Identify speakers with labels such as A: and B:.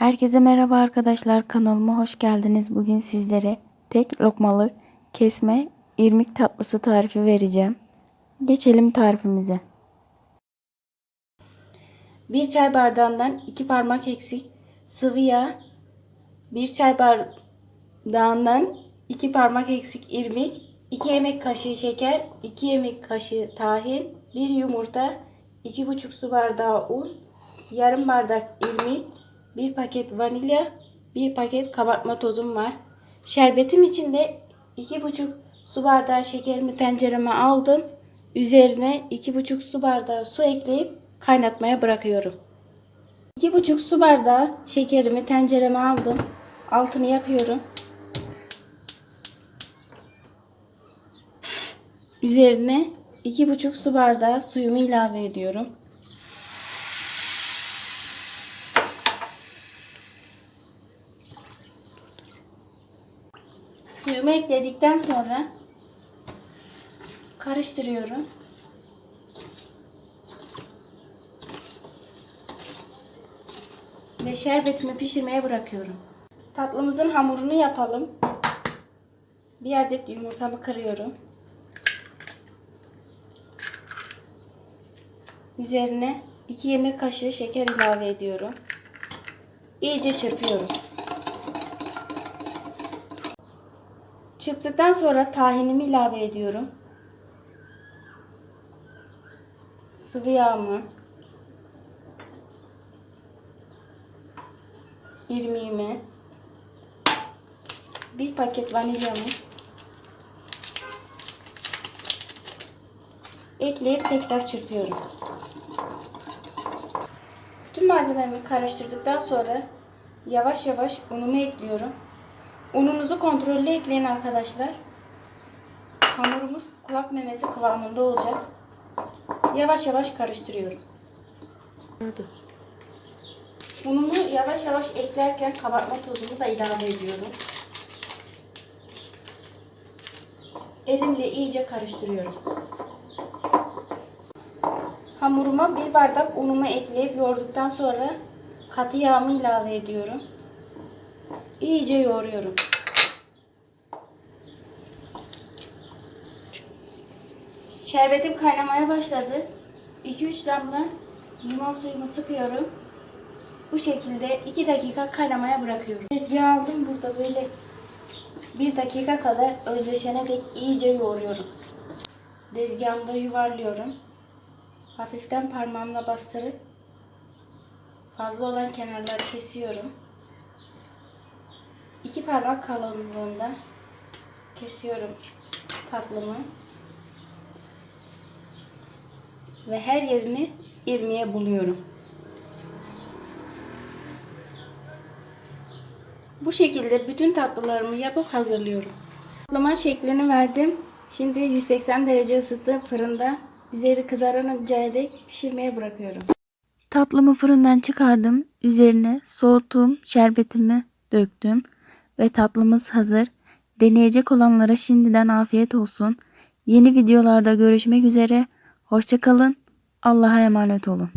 A: Herkese merhaba arkadaşlar kanalıma hoş geldiniz. Bugün sizlere tek lokmalık kesme irmik tatlısı tarifi vereceğim. Geçelim tarifimize. 1 çay bardağından 2 parmak eksik sıvı yağ, 1 çay bardağından 2 parmak eksik irmik, 2 yemek kaşığı şeker, 2 yemek kaşığı tahin, 1 yumurta, 2,5 su bardağı un, yarım bardak irmik, 1 paket vanilya, 1 paket kabartma tozum var. Şerbetim için de 2,5 su bardağı şekerimi tencereme aldım. Üzerine 2,5 su bardağı su ekleyip kaynatmaya bırakıyorum. 2,5 su bardağı şekerimi tencereme aldım. Altını yakıyorum. Üzerine 2,5 su bardağı suyumu ilave ediyorum. Suyumu ekledikten sonra karıştırıyorum. Ve şerbetimi pişirmeye bırakıyorum. Tatlımızın hamurunu yapalım. Bir adet yumurtamı kırıyorum. Üzerine 2 yemek kaşığı şeker ilave ediyorum. İyice çırpıyorum. Çırptıktan sonra tahinimi ilave ediyorum. Sıvı yağımı, irmiğimi, bir paket vanilyamı ekleyip tekrar çırpıyorum. Bütün malzememi karıştırdıktan sonra yavaş yavaş unumu ekliyorum. Ununuzu kontrollü ekleyin arkadaşlar. Hamurumuz kulak memesi kıvamında olacak. Yavaş yavaş karıştırıyorum. Unumu yavaş yavaş eklerken kabartma tozumu da ilave ediyorum. Elimle iyice karıştırıyorum. Hamuruma bir bardak unumu ekleyip yoğurduktan sonra katı yağımı ilave ediyorum. İyice yoğuruyorum. Şerbetim kaynamaya başladı. 2-3 damla limon suyumu sıkıyorum. Bu şekilde 2 dakika kaynamaya bırakıyorum. Tezgahı aldım burada böyle 1 dakika kadar özleşene dek iyice yoğuruyorum. Tezgahımda yuvarlıyorum. Hafiften parmağımla bastırıp fazla olan kenarları kesiyorum. İki parmak kalınlığında kesiyorum tatlımı. Ve her yerini irmiye buluyorum. Bu şekilde bütün tatlılarımı yapıp hazırlıyorum. Tatlıma şeklini verdim. Şimdi 180 derece ısıttığım fırında üzeri kızarıncaya dek pişirmeye bırakıyorum. Tatlımı fırından çıkardım. Üzerine soğuttuğum şerbetimi döktüm ve tatlımız hazır. Deneyecek olanlara şimdiden afiyet olsun. Yeni videolarda görüşmek üzere. Hoşçakalın. Allah'a emanet olun.